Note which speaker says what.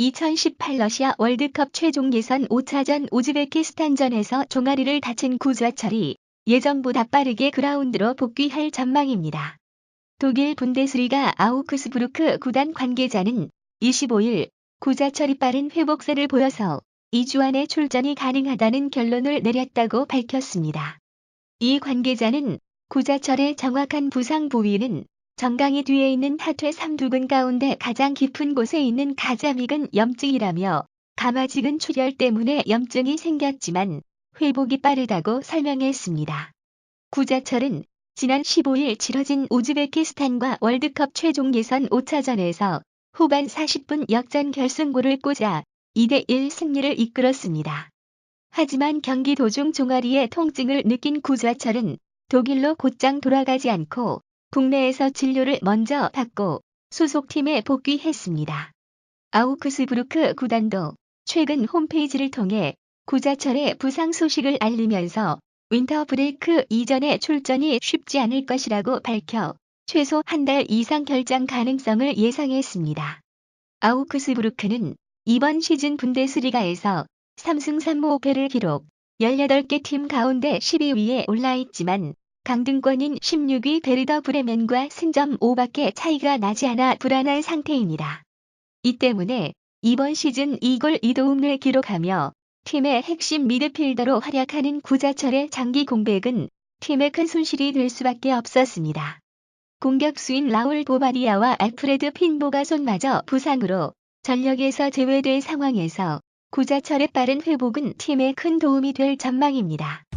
Speaker 1: 2018 러시아 월드컵 최종 예선 5차전 우즈베키스탄전에서 종아리를 다친 구자철이 예정보다 빠르게 그라운드로 복귀할 전망입니다. 독일 분데스리가 아우크스부르크 구단 관계자는 25일 구자철이 빠른 회복세를 보여서 2주 안에 출전이 가능하다는 결론을 내렸다고 밝혔습니다. 이 관계자는 구자철의 정확한 부상 부위는 정강이 뒤에 있는 하퇴 삼두근 가운데 가장 깊은 곳에 있는 가자믹은 염증이라며 가마직은 출혈 때문에 염증이 생겼지만 회복이 빠르다고 설명했습니다. 구자철은 지난 15일 치러진 우즈베키스탄과 월드컵 최종 예선 5차전에서 후반 40분 역전 결승골을 꽂아 2대1 승리를 이끌었습니다. 하지만 경기 도중 종아리에 통증을 느낀 구자철은 독일로 곧장 돌아가지 않고 국내에서 진료를 먼저 받고 소속팀에 복귀했습니다. 아우크스부르크 구단도 최근 홈페이지를 통해 구자철의 부상 소식을 알리면서 윈터 브레이크 이전에 출전이 쉽지 않을 것이라고 밝혀 최소 한 달 이상 결장 가능성을 예상했습니다. 아우크스부르크는 이번 시즌 분데스리가에서 3승 3무패를 기록 18개 팀 가운데 12위에 올라 있지만 강등권인 16위 베르더 브레멘과 승점 5밖에 차이가 나지 않아 불안한 상태입니다. 이 때문에 이번 시즌 2골 2도움을 기록하며 팀의 핵심 미드필더로 활약하는 구자철의 장기 공백은 팀의 큰 손실이 될 수밖에 없었습니다. 공격수인 라울 보바리아와 알프레드 핀보가 손마저 부상으로 전력에서 제외된 상황에서 구자철의 빠른 회복은 팀에 큰 도움이 될 전망입니다.